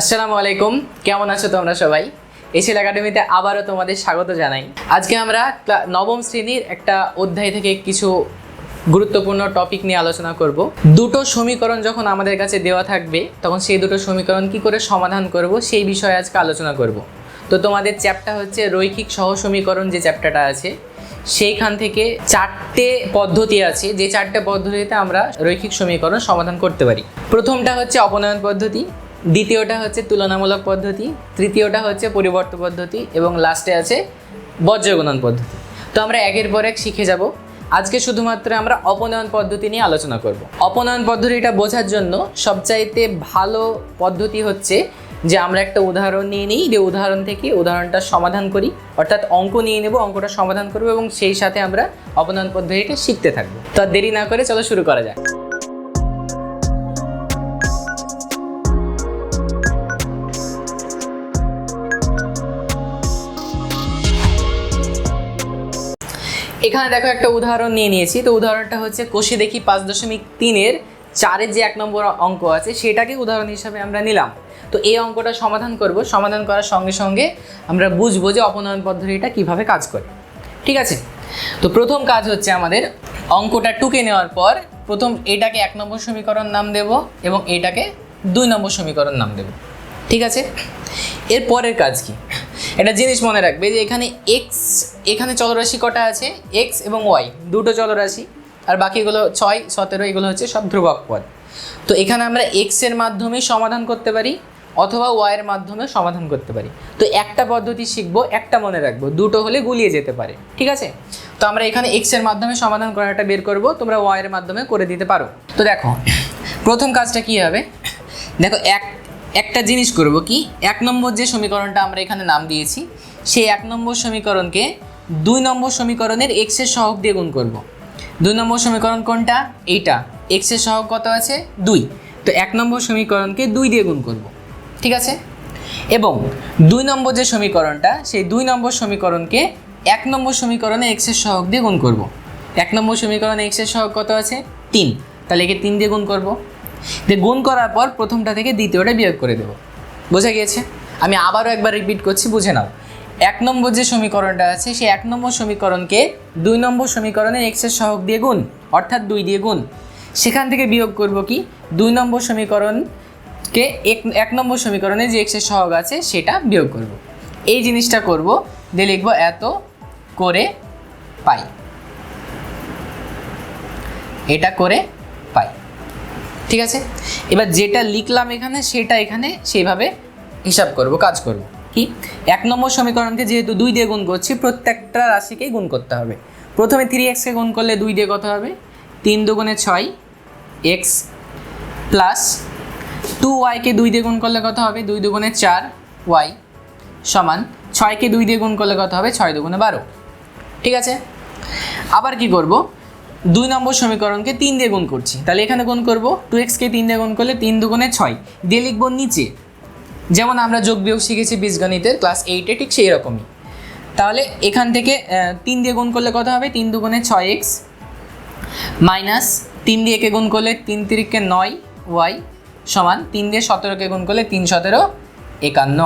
আসসালামু আলাইকুম। কেমন আছো তোমরা সবাই? এসিল একাডেমিতে আবারও তোমাদের স্বাগত জানাই। আজকে আমরা নবম শ্রেণির একটা অধ্যায় থেকে কিছু গুরুত্বপূর্ণ টপিক নিয়ে আলোচনা করব। দুটো সমীকরণ যখন আমাদের কাছে দেওয়া থাকবে, তখন সেই দুটো সমীকরণ কি করে সমাধান করব, সেই বিষয়ে আজকে আলোচনা করব। তো তোমাদের চ্যাপ্টার হচ্ছে রৈখিক সহ সমীকরণ যে চ্যাপ্টারটা আছে, সেইখান থেকে চারটে পদ্ধতি আছে, যে চারটে পদ্ধতিতে আমরা রৈখিক সমীকরণ সমাধান করতে পারি। প্রথমটা হচ্ছে অপনয়ন পদ্ধতি। দ্বিতীয়টা হচ্ছে তুলনামূলক পদ্ধতি, তৃতীয়টা হচ্ছে পরিবর্তন পদ্ধতি এবং লাস্টে আছে বজ্রগুণন পদ্ধতি। তো আমরা একের পর এক শিখে যাব। আজকে শুধুমাত্র আমরা অপনয়ন পদ্ধতি নিয়ে আলোচনা করব। অপনয়ন পদ্ধতিটা বোঝার জন্য সবচাইতে ভালো পদ্ধতি হচ্ছে যে আমরা একটা উদাহরণ নিয়ে নিই, যে উদাহরণ থেকে উদাহরণটা সমাধান করি, অর্থাৎ অঙ্ক নিয়ে নেব, অঙ্কটা সমাধান করব এবং সেই সাথে আমরা অপনয়ন পদ্ধতিটা শিখতে থাকব। তো দেরি না করে চলো শুরু করা যাক। এখানে দেখো একটা উদাহরণ নিয়ে নিয়েছি। তো উদাহরণটা হচ্ছে কোষে দেখি পাঁচ দশমিক তিনের চারের যে এক নম্বর অঙ্ক আছে, সেটাকে উদাহরণ হিসাবে আমরা নিলাম। তো এই অঙ্কটা সমাধান করব। সমাধান করার সঙ্গে সঙ্গে আমরা বুঝব যে অপনয়ন পদ্ধতিটা কীভাবে কাজ করে। ঠিক আছে? তো প্রথম কাজ হচ্ছে আমাদের অঙ্কটা টুকে নেওয়ার পর প্রথম এটাকে এক নম্বর সমীকরণ নাম দেব এবং এটাকে দুই নম্বর সমীকরণ নাম দেব। ঠিক আছে? এর পরের কাজ কি? একটা জিনিস মনে রাখবে যে এখানে এক্স এখানে চলরাশি কটা আছে? এক্স এবং ওয়াই দুটো চলরাশি, আর বাকিগুলো ছয়, সতেরো, এগুলো হচ্ছে সব ধ্রুবক পদ। তো এখানে আমরা এক্সের মাধ্যমে সমাধান করতে পারি, অথবা ওয়াইয়ের মাধ্যমে সমাধান করতে পারি। তো একটা পদ্ধতি শিখব, একটা মনে রাখব, দুটো হলে গুলিয়ে যেতে পারে, ঠিক আছে? তো আমরা এখানে এক্সের মাধ্যমে সমাধান করাটা বের করব, তোমরা ওয়াইয়ের মাধ্যমে করে দিতে পারো। তো দেখো, প্রথম কাজটা কি হবে? দেখো, এক একটা জিনিস করব কি? এক নম্বর যে সমীকরণটা আমরা এখানে নাম দিয়েছি, সেই এক নম্বর সমীকরণকে দুই নম্বর সমীকরণের এক্সের সহগ দিয়ে গুণ করব। দুই নম্বর সমীকরণ কোনটা? এইটা। এক্সের সহগ কত আছে? দুই। তো এক নম্বর সমীকরণকে দুই দিয়ে গুণ করব। ঠিক আছে? এবং দুই নম্বর যে সমীকরণটা, সেই দুই নম্বর সমীকরণকে এক নম্বর সমীকরণে এক্সের সহগ দিয়ে গুণ করব। এক নম্বর সমীকরণে এক্সের সহগ কত আছে? তিন। তাহলে একে তিন দিয়ে গুণ করব। দিয়ে গুণ করার পর প্রথমটা থেকে দ্বিতীয়টা বিয়োগ করে দেব। বোঝা গিয়েছে? আমি আবারও একবার রিপিট করছি, বুঝে নাও। এক নম্বর যে সমীকরণটা আছে, সেই এক নম্বর সমীকরণকে দুই নম্বর সমীকরণে এক্সের সহগ দিয়ে গুণ, অর্থাৎ দুই দিয়ে গুণ। সেখান থেকে বিয়োগ করব কি? দুই নম্বর সমীকরণকে এক এক নম্বর সমীকরণে যে এক্সের সহগ আছে, সেটা বিয়োগ করব। এই জিনিসটা করব, দিয়ে লিখব এত করে পাই। এটা করে ঠিক আছে? এবার যেটা লিখলাম এখানে, সেটা এখানে সেইভাবে হিসাব করব, কাজ করব। কি? এক নম্বর সমীকরণকে যেহেতু দুই দিয়ে গুণ করছি, প্রত্যেকটা রাশিকেই গুণ করতে হবে। প্রথমে থ্রি এক্সকে গুণ করলে দুই দিয়ে কত হবে? তিন দুগুণে ছয় এক্স প্লাস টু ওয়াইকে দুই দিয়ে গুণ করলে কত হবে? দুই দুগুণে চার ওয়াই সমান ছয়কে দুই দিয়ে গুণ করলে কত হবে? ছয় দুগুণে বারো। ঠিক আছে? আবার কি করব? দুই নম্বর সমীকরণকে তিন দিয়ে গুণ করছি। তাহলে এখানে গুণ করব টু এক্সকে তিন দিয়ে গুণ করলে তিন দুগুণে ছয়। দিয়ে লিখব নিচে। যেমন আমরা যোগ বিয়োগ শিখেছি বীজগণিতের ক্লাস এইটে ঠিক সেই রকমই। তাহলে এখান থেকে তিন দিয়ে গুণ করলে কত হবে? তিন দুগুণে ছয় এক্স মাইনাস তিন দিয়ে একে গুণ করলে তিন তিরিকে নয় ওয়াই সমান তিন দিয়ে সতেরোকে গুণ করলে তিন সতেরো একান্ন।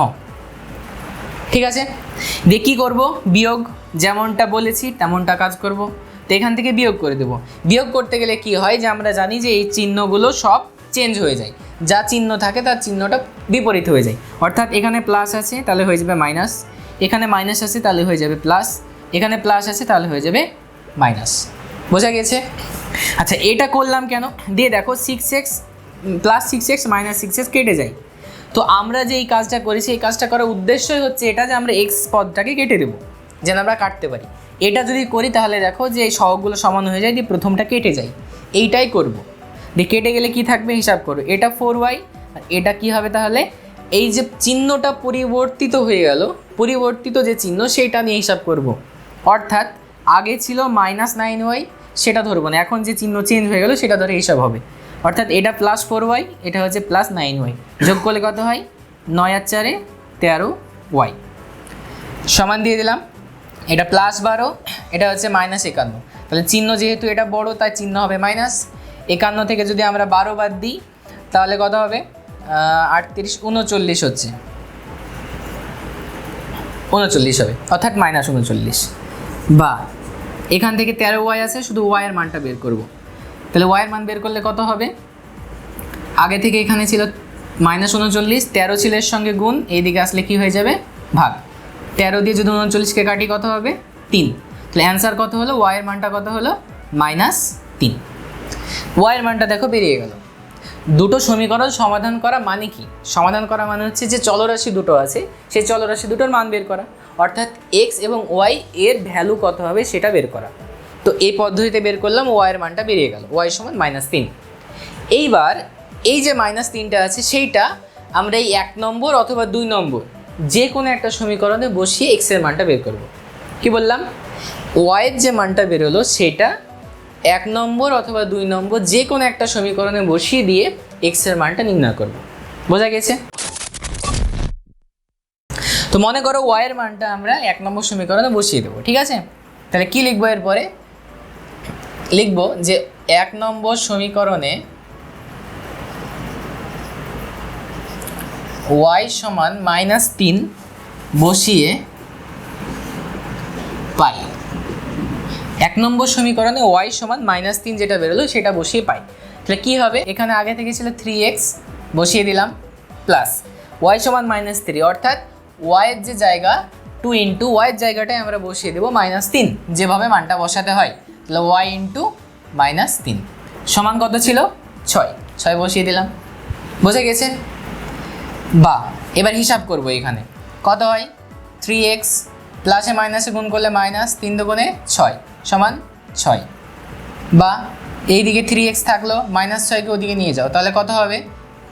ঠিক আছে? দিয়ে কী করব? বিয়োগ যেমনটা বলেছি তেমনটা কাজ করব। তো এখান থেকে বিয়োগ করে দেবো। বিয়োগ করতে গেলে কি হয় যে আমরা জানি যে এই চিহ্নগুলো সব চেঞ্জ হয়ে যায়। যা চিহ্ন থাকে তার চিহ্নটা বিপরীত হয়ে যায়। অর্থাৎ এখানে প্লাস আছে, তাহলে হয়ে যাবে মাইনাস এখানে মাইনাস আছে, তাহলে হয়ে যাবে প্লাস এখানে প্লাস আছে, তাহলে হয়ে যাবে মাইনাস বোঝা গেছে? আচ্ছা এটা করলাম কেন? দিয়ে দেখো six X plus six X minus six X কেটে যায়। তো আমরা যে এই কাজটা করেছি, এই কাজটা করার উদ্দেশ্যই হচ্ছে এটা যে আমরা এক্স পদটাকে কেটে দেবো। যেন আমরা কাটতে পারি। এটা যদি করি তাহলে দেখো যে এই সহগগুলো সমান হয়ে যায়, দিয়ে প্রথমটা কেটে যায়। এইটাই করব। দিয়ে কেটে গেলে কি থাকবে? হিসাব করো। এটা ফোর ওয়াই আর এটা কি হবে তাহলে? এই যে চিহ্নটা পরিবর্তিত হয়ে গেল, পরিবর্তিত যে চিহ্ন সেটা নিয়ে হিসাব করব। অর্থাৎ আগে ছিল মাইনাস নাইন ওয়াই সেটা ধরবো না। এখন যে চিহ্ন চেঞ্জ হয়ে গেল, সেটা ধরে হিসাব হবে। অর্থাৎ এটা প্লাস ফোর ওয়াই এটা হচ্ছে প্লাস নাইন ওয়াই যোগ করলে কত হয়? নয় আর চারে তেরো ওয়াই সমান দিয়ে দিলাম। এটা প্লাস বারো, এটা হচ্ছে মাইনাস একান্ন। তাহলে চিহ্ন যেহেতু এটা বড়, তাই চিহ্ন হবে মাইনাস একান্ন থেকে যদি আমরা বারো বাদ দিই, তাহলে কত হবে? আটত্রিশ, উনচল্লিশ হচ্ছে। উনচল্লিশ হবে, অর্থাৎ মাইনাস উনচল্লিশ। বা, এখান থেকে তেরো ওয়াই আছে, শুধু ওয়াইয়ের মানটা বের করব। তাহলে ওয়াইয়ের মান বের করলে কত হবে? আগে থেকে এখানে ছিল মাইনাস উনচল্লিশ, তেরো ছিল এর সঙ্গে গুণ, এইদিকে আসলে কি হয়ে যাবে? ভাগ। তেরো দিয়ে যদি উনচল্লিশকে কাটি কত হবে? তিন। তাহলে অ্যান্সার কত হলো? ওয়াইয়ের মানটা কত হলো? মাইনাস তিন। ওয়াইয়ের মানটা দেখো বেরিয়ে গেল। দুটো সমীকরণ সমাধান করা মানে কি? সমাধান করা মানে হচ্ছে যে চলরাশি দুটো আছে, সেই চলরাশি দুটোর মান বের করা। অর্থাৎ এক্স এবং ওয়াই এর ভ্যালু কত হবে সেটা বের করা। তো এই পদ্ধতিতে বের করলাম ওয়াইয়ের মানটা বেরিয়ে গেল। ওয়াই সমান মাইনাস তিন। এইবার এই যে মাইনাস তিনটা আছে, সেইটা আমরা এই এক নম্বর অথবা দুই নম্বর যে কোনো একটা সমীকরণে বসিয়ে এক্সের মানটা বের করব। কি বললাম? ওয়াইয়ের যে মানটা বেরোলো সেটা এক নম্বর অথবা দুই নম্বর যে কোনো একটা সমীকরণে বসিয়ে দিয়ে এক্সের মানটা নির্ণয় করব। বোঝা গেছে? তো মনে করো ওয়াইয়ের মানটা আমরা এক নম্বর সমীকরণে বসিয়ে দেবো, ঠিক আছে? তাহলে কি লিখব এরপরে? লিখব যে এক নম্বর সমীকরণে ওয়াই সমান মাইনাস তিন বসিয়ে পাই। এক নম্বর সমীকরণে ওয়াই সমান মাইনাস তিন যেটা বেরোলো সেটা বসিয়ে পাই। তাহলে কী হবে? এখানে আগে থেকে ছিল থ্রি এক্স বসিয়ে দিলাম প্লাস ওয়াই সমান মাইনাস থ্রি অর্থাৎ ওয়াইয়ের যে জায়গা টু ইন্টু ওয়াইয়ের জায়গাটায় আমরা বসিয়ে দেবো মাইনাস তিন, যেভাবে মানটা বসাতে হয়। তাহলে ওয়াই ইন্টু মাইনাস তিন। সমান কত ছিল? ছয়। ছয় বসিয়ে দিলাম। বোঝা গেছে? বা, এবার হিসাব করব এখানে। কত হয়? থ্রি এক্স প্লাসে মাইনাসে গুণ করলে মাইনাস তিন দুগুণে ছয়, সমান ছয়। বা, এইদিকে থ্রি এক্স থাকল মাইনাস ছয়কে ওদিকে নিয়ে যাও, তাহলে কত হবে?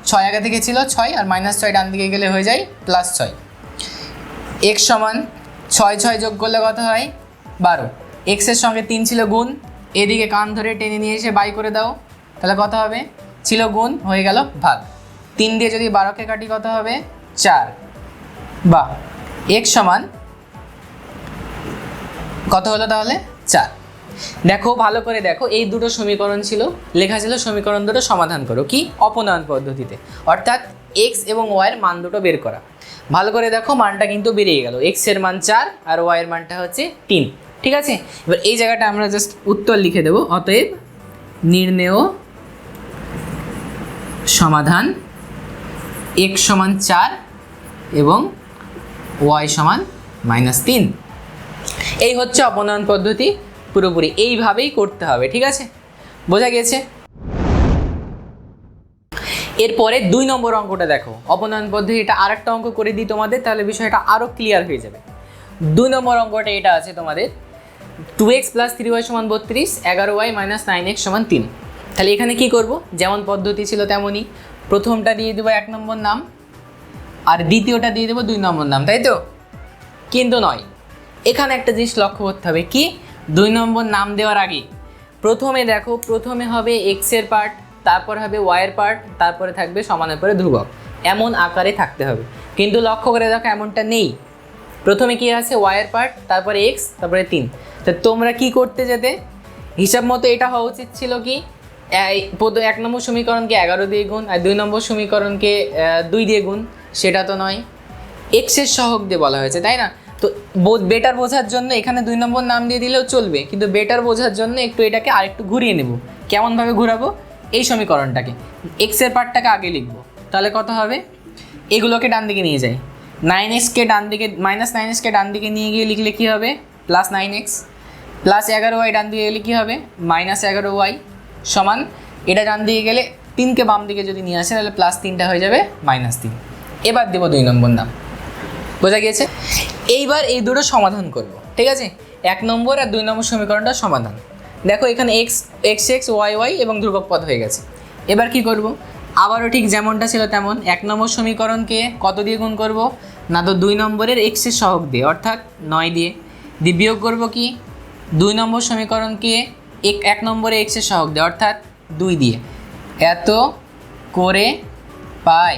ছয় আগে থেকে ছিল ছয়, আর মাইনাস ছয় ডান দিকে গেলে হয়ে যায় প্লাস ছয়। এক্স সমান ছয় ছয় যোগ করলে কত হয়? বারো। এক্সের সঙ্গে তিন ছিল গুণ, এদিকে কান ধরে টেনে নিয়ে এসে বাই করে দাও, তাহলে কত হবে? ছিল গুণ, হয়ে গেল ভাগ। তিন দিয়ে যদি বারোকে কাটি কত হবে? চার। বা এক্স সমান কত হলো তাহলে? চার। দেখো, ভালো করে দেখো, এই দুটো সমীকরণ ছিল। লেখা ছিল সমীকরণ দুটো সমাধান করো, কি? অপনয়ন পদ্ধতিতে। অর্থাৎ এক্স এবং ওয়াইয়ের মান দুটো বের করা। ভালো করে দেখো, মানটা কিন্তু বেরিয়ে গেল। এক্সের মান চার আর ওয়াইয়ের মানটা হচ্ছে তিন। ঠিক আছে? এবার এই জায়গাটা আমরা জাস্ট উত্তর লিখে দেবো। অতএব নির্ণেয় সমাধান এক্স সমান চার এবং ওয়াই সমান মাইনাস তিন। এই হচ্ছে অপনয়ন পদ্ধতি, পুরোপুরি এইভাবেই করতে হবে, ঠিক আছে? বোঝা গেছে? এরপরে দুই নম্বর অঙ্কটা দেখো। অপনয়ন পদ্ধতি, এটা আরেকটা অঙ্ক করে দিই তোমাদের, তাহলে বিষয়টা আরও ক্লিয়ার হয়ে যাবে। দুই নম্বর অঙ্কটা এটা আছে তোমাদের two X plus three Y সমান বত্রিশ, এগারো ওয়াই মাইনাস নাইন এক্স সমান তিন। তাহলে এখানে কি করব? যেমন পদ্ধতি ছিল তেমনই। প্রথমটা দিয়ে দেবো এক নম্বর নাম, আর দ্বিতীয়টা দিয়ে দেবো দুই নম্বর নাম, তাই তো? কিন্তু নয়। এখানে একটা জিনিস লক্ষ্য করতে হবে কি, দুই নম্বর নাম দেওয়ার আগে প্রথমে দেখো, প্রথমে হবে এক্সের পার্ট তারপর হবে ওয়াইয়ের পার্ট তারপরে থাকবে সমানের পরে ধ্রুবক। এমন আকারে থাকতে হবে। কিন্তু লক্ষ্য করে দেখো, এমনটা নেই। প্রথমে কি আছে? ওয়াইয়ের পার্ট তারপরে এক্স তারপরে তিন। তো তোমরা কি করতে যেতে? হিসাব মতো এটা হওয়া উচিত ছিল কি এক নম্বর সমীকরণকে এগারো দিয়ে গুণ, আর দুই নম্বর সমীকরণকে দুই দিয়ে গুণ, সেটা তো নয়। এক্সের সহগ দিয়ে বলা হয়েছে, তাই না? তো বেটার বোঝার জন্য এখানে দুই নম্বর নাম দিয়ে দিলেও চলবে, কিন্তু বেটার বোঝার জন্য একটু এটাকে আরেকটু ঘুরিয়ে নেব। কেমনভাবে ঘুরাবো? এই সমীকরণটাকে। এক্সের পার্টটাকে আগে লিখব। তাহলে কত হবে? এগুলোকে ডান দিকে নিয়ে যাই। নাইন এক্সকে ডান দিকে মাইনাস নাইন এক্সকে ডান দিকে নিয়ে গিয়ে লিখলে কী হবে? প্লাস নাইন এক্স প্লাস এগারো ওয়াই ডান দিকে গেলে কী হবে? মাইনাস এগারো ওয়াই সমান, এটা ডান দিকে গেলে তিনকে বাম দিকে যদি নিয়ে আসে, তাহলে প্লাস তিনটা হয়ে যাবে মাইনাস তিন। এবার দেবো দুই নম্বর নাম। বোঝা গিয়েছে? এইবার এই দুটো সমাধান করব, ঠিক আছে? এক নম্বর আর দুই নম্বর সমীকরণটা সমাধান। দেখো এখানে X X X Y Y এবং ধ্রুবক পদ হয়ে গেছে। এবার কি করব? আবারও ঠিক যেমনটা ছিল তেমন, এক নম্বর সমীকরণকে কত দিয়ে গুণ করব? না তো দুই নম্বরের এক্সের সহগ দিয়ে, অর্থাৎ নয় দিয়ে। দিয়ে বিয়োগ করব কি? দুই নম্বর সমীকরণকে এক এক নম্বরে এক্সের সহগ দিয়ে, অর্থাৎ দুই দিয়ে। এত করে পাই।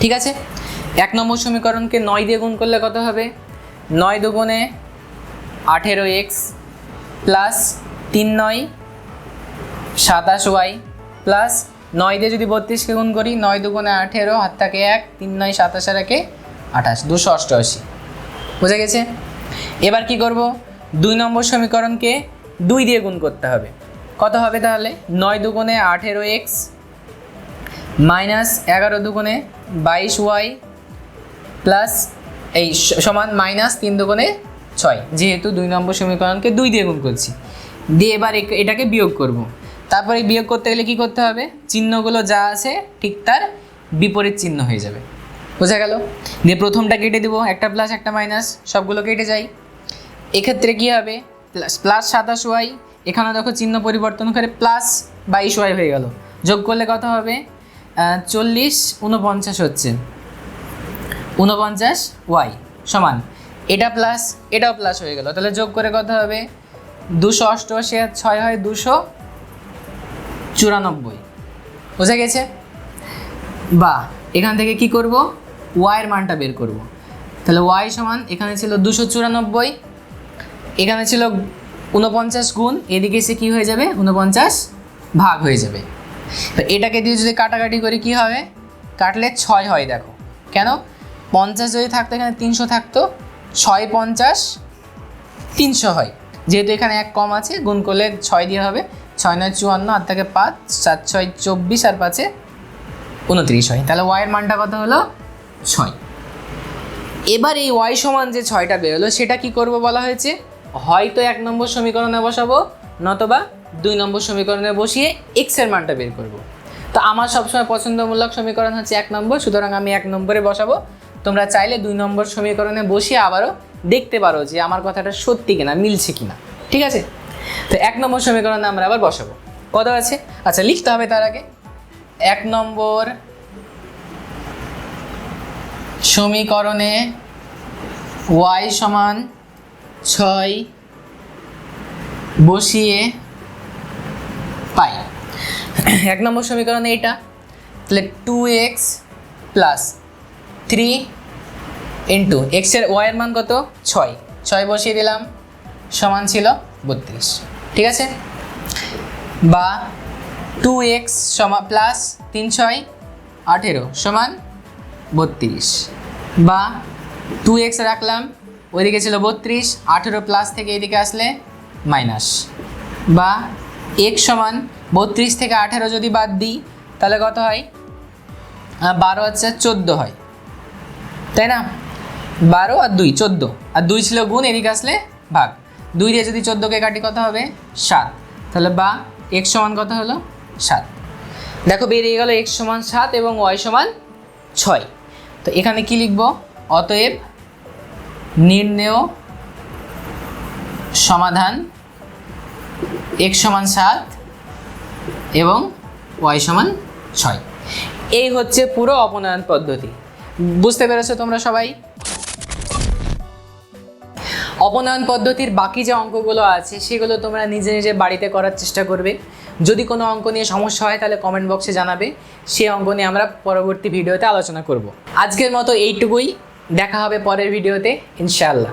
ঠিক আছে? এক নম্বর সমীকরণকে নয় দিয়ে গুণ করলে কত হবে? নয় দুগুণে আঠেরো এক্স প্লাস তিন নয়, সাতাশ ওয়াই প্লাস নয় দিয়ে যদি বত্রিশকে গুণ করি, নয় দুগুণে আঠেরো, হাত থাকে এক, তিন নয়, সাতাশ আর একে আঠাশ, দুশো অষ্টআশি। বুঝে গেছে? এবার কি করব? দুই নম্বর সমীকরণকে দুই দিয়ে গুণ করতে হবে। কত হবে তাহলে? নয় দুগুণে আঠেরো এক্স মাইনাস এগারো দুগুণে বাইশ ওয়াই প্লাস এই সমান মাইনাস তিন দুগুণে ছয়। যেহেতু দুই নম্বর সমীকরণকে দুই দিয়ে গুণ করছি। দিয়ে এবার এটাকে বিয়োগ করব। তারপরে বিয়োগ করতে গেলে কি করতে হবে? চিহ্নগুলো যা আছে ঠিক তার বিপরীত চিহ্ন হয়ে যাবে। বোঝা গেল? দিয়ে প্রথমটা কেটে দিব। একটা প্লাস একটা মাইনাস সবগুলো কেটে যায় এক্ষেত্রে কী হবে? প্লাস প্লাস সাতাশ ওয়াই এখানে দেখো চিহ্ন পরিবর্তন করে প্লাস বাইশ ওয়াই হয়ে গেল। যোগ করলে কত হবে? চল্লিশ উনপঞ্চাশ হচ্ছে। উনপঞ্চাশ ওয়াই সমান। এটা প্লাস এটাও প্লাস হয়ে গেল। তাহলে যোগ করে কত হবে? দুশো অষ্টআশি আর ছয় হয় দুশো চুরানব্বই। বোঝা গেছে? বা, এখান থেকে কি করব? ওয়াইয়ের মানটা বের করব। তাহলে ওয়াই সমান, এখানে ছিল দুশো চুরানব্বই এখানে ছিল উনপঞ্চাশ গুণ, এদিকে এসে কী হয়ে যাবে? উনপঞ্চাশ ভাগ হয়ে যাবে। তো এটাকে দিয়ে যদি কাটাকাটি করি, কি হবে? কাটলে ছয় হয়, দেখো। কেন? পঞ্চাশ যদি থাকতো, এখানে তিনশো থাকতো। ছয় পঞ্চাশ, তিনশো হয়। যেহেতু এখানে এক কম আছে, গুণ করলে ছয় দিয়ে হবে। ছয় নয় চুয়ান্ন আর থেকে পাঁচ, সাত ছয় চব্বিশ, আর পাঁচে উনত্রিশ হয়। তাহলে ওয়াইয়ের মানটা কত হলো? ছয়। এবার এই ওয়াই সমান যে ছয়টা বেরোলো, সেটা কি করব বলা হয়েছে? হয়তো এক নম্বর সমীকরণে বসাবো, নতবা দুই নম্বর সমীকরণে বসিয়ে এক্সের মানটা বের করব। তো আমার সবসময় পছন্দমূলক সমীকরণ হচ্ছে এক নম্বর, সুতরাং আমি এক নম্বরে বসাবো। তোমরা চাইলে দুই নম্বর সমীকরণে বসিয়ে আবারও দেখতে পারো যে আমার কথাটা সত্যি কিনা, মিলছে কিনা। ঠিক আছে? তো এক নম্বর সমীকরণে আমরা আবার বসাবো। কত আছে? আচ্ছা লিখতে হবে তার আগে। এক নম্বর সমীকরণে ওয়াই সমান ছয় বসিয়ে পাই। এক নম্বর সমীকরণে এটা তাহলে two X plus three into এক্সের ওয়াইয়ের মান কত? ছয়। ছয় বসিয়ে দিলাম, সমান ছিল বত্রিশ। ঠিক আছে? বা টু এক্স সমান প্লাস তিন ছয়, আঠেরো সমান বত্রিশ। বা টু এক্স রাখলাম ওইদিকে ছিল বত্রিশ, আঠেরো প্লাস থেকে এদিকে আসলে মাইনাস বা এক্স সমান বত্রিশ থেকে আঠেরো যদি বাদ দিই, তাহলে কত হয়? বারো হচ্ছে চোদ্দ হয়। তাই না? বারো আর দুই, চোদ্দ। আর দুই ছিল গুণ, এদিকে আসলে ভাগ। দুই দিয়ে যদি চোদ্দোকে কাটি কত হবে? সাত। তাহলে বা এক্স সমান কত হলো? সাত। দেখো বেরিয়ে গেল এক্স সমান সাত এবং ওয়াই সমান ছয়। তো এখানে কি লিখব? অতএব নির্ণেয়, সমাধান এক্স সমান সাত এবং ওয়াই সমান ছয়। এই হচ্ছে পুরো অপনয়ন পদ্ধতি। বুঝতে পেরেছ তোমরা সবাই? অপনয়ন পদ্ধতির বাকি যে অঙ্কগুলো আছে, সেগুলো তোমরা নিজে নিজে বাড়িতে করার চেষ্টা করবে। যদি কোনো অঙ্ক নিয়ে সমস্যা হয়, তাহলে কমেন্ট বক্সে জানাবে। সেই অঙ্ক নিয়ে আমরা পরবর্তী ভিডিওতে আলোচনা করব। আজকের মতো এইটুকুই। দেখা হবে পরের ভিডিওতে ইনশাআল্লাহ।